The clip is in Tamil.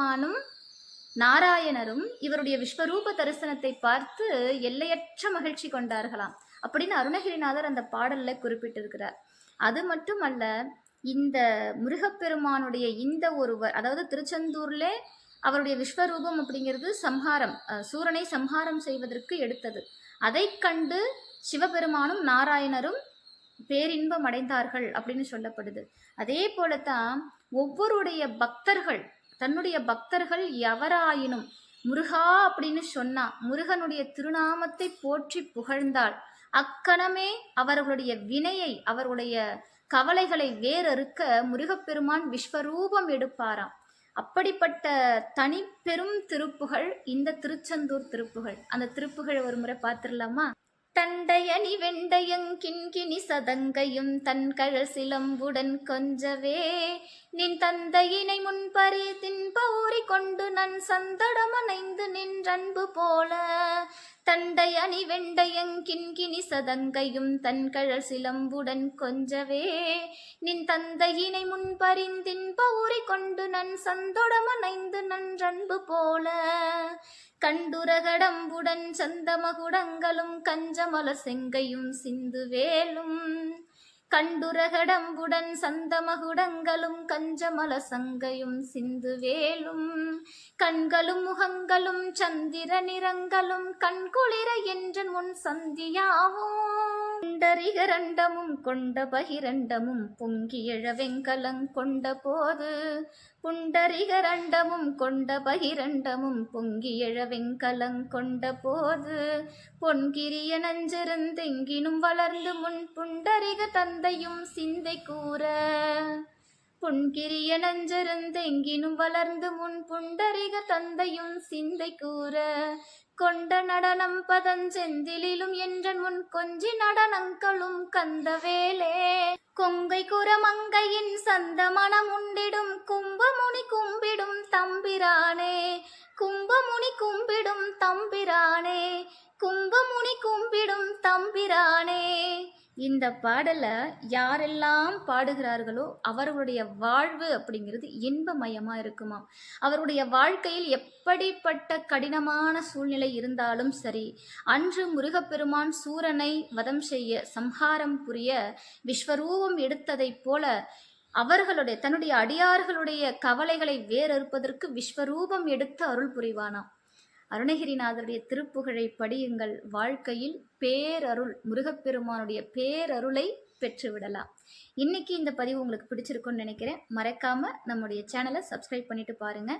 முருகப்பெருமானும் நாராயணரும் இவருடைய விஸ்வரூப தரிசனத்தை பார்த்து எல்லையற்ற மகிழ்ச்சி கொண்டார்களாம். அப்படின்னு அருணகிரிநாதர் அந்த பாடல்ல குறிப்பிட்டிருக்கிறார். அது மட்டுமல்ல இந்த முருகப்பெருமானுடைய இந்த ஒருவர் அதாவது திருச்செந்தூர்ல அவருடைய விஸ்வரூபம் அப்படிங்கிறது சம்ஹாரம் சூரனை சம்ஹாரம் செய்வதற்கு எடுத்தது. அதை கண்டு சிவபெருமானும் நாராயணரும் பேரின்பம் அடைந்தார்கள் அப்படின்னு சொல்லப்படுது. அதே போலத்தான் ஒவ்வொருடைய பக்தர்கள் தன்னுடைய பக்தர்கள் எவராயினும் முருகா அப்படின்னு சொன்னா முருகனுடைய திருநாமத்தை போற்றி புகழ்ந்தால் அக்கணமே அவர்களுடைய வினையை அவர்களுடைய கவலைகளை வேறறுக்க முருகப்பெருமான் விஸ்வரூபம் எடுப்பாராம். அப்படிப்பட்ட தனிப்பெரும் திருப்புகள் இந்த திருச்செந்தூர் திருப்புகள். அந்த திருப்புகளை ஒரு முறை பார்த்துடலாமா? தண்டையணி வெண்டையங்கின்கினி சதங்கையும் தன் தன்கழல் சிலம்புடன் கொஞ்சவே. நின் தந்தையினை முன்பறி தின்ப ஊறி கொண்டு நன் சந்தடமனைந்து நின்றன்பு போல. தண்டையணி அணி வெண்டையங்கின்கினி சதங்கையும் தன்கழல் சிலம்புடன் கொஞ்சவே. நின் தந்தையினை முன்பறிந்தின்ப ஊறி கொண்டு நன் சந்தொடமனைந்து நன்றன்பு போல. கண்டுரகடம்புடன் சந்தமகுடங்களும் கஞ்சமல செங்கையும் சிந்து வேலும் கண்டுரகடம்புடன் சந்தமகுடங்களும் கஞ்சமல சங்கையும் சிந்து வேலும் கண்களும் முகங்களும் சந்திர நிறங்களும் கண்குளிர என்ற முன் சந்தியாவும். புண்டரிகரண்டமும் கொண்ட பகிரண்டமும் பொங்கி எழ கொண்ட போது புண்டரிகரண்டமும் கொண்ட பகிரண்டமும் பொங்கி எழ கொண்ட போது பொன்கிரிய நஞ்சிருந்தெங்கினும் வளர்ந்து முன் புண்டரிக தந்தையும் சிந்தை கூற புன்கிரிய நஞ்சருந்தெங்கினும் வளர்ந்து முன் புண்டரிக தந்தையும் சிந்தை கூற கொண்ட நடனம் பதஞ்செந்திலும் என்றன் முன் கொஞ்சி நடனங்களும் கந்தவேலே. கொங்கை குரமங்கையின் சந்த மனம் உண்டிடும் கும்பமுனி கும்பிடும் தம்பிரானே. கும்பமுனி கும்பிடும் தம்பிரானே. கும்பமுனி கும்பிடும் தம்பிரானே இந்த பாடலை யாரெல்லாம் பாடுகிறார்களோ அவர்களுடைய வாழ்வு அப்படிங்கிறது இன்பமயமா இருக்குமாம் அவருடைய வாழ்க்கையில் எப்படிப்பட்ட கடினமான சூழ்நிலை இருந்தாலும் சரி அன்று முருகப்பெருமான் சூரனை வதம் செய்ய சம்ஹாரம் புரிய விஸ்வரூபம் எடுத்ததைப் போல அவர்களுடைய தன்னுடைய அடியார்களுடைய கவலைகளை வேறறுப்பதற்கு விஸ்வரூபம் எடுத்து அருள் புரிவானாம். அருணகிரிநாதருடைய திருப்புகழை படியுங்கள். வாழ்க்கையில் பேரருள் முருகப்பெருமானுடைய பேரருளை பெற்றுவிடலாம். இன்னைக்கு இந்த பதிவு உங்களுக்கு பிடிச்சிருக்கும்னு நினைக்கிறேன். மறக்காம நம்முடைய சேனலை சப்ஸ்கிரைப் பண்ணிட்டு பாருங்க.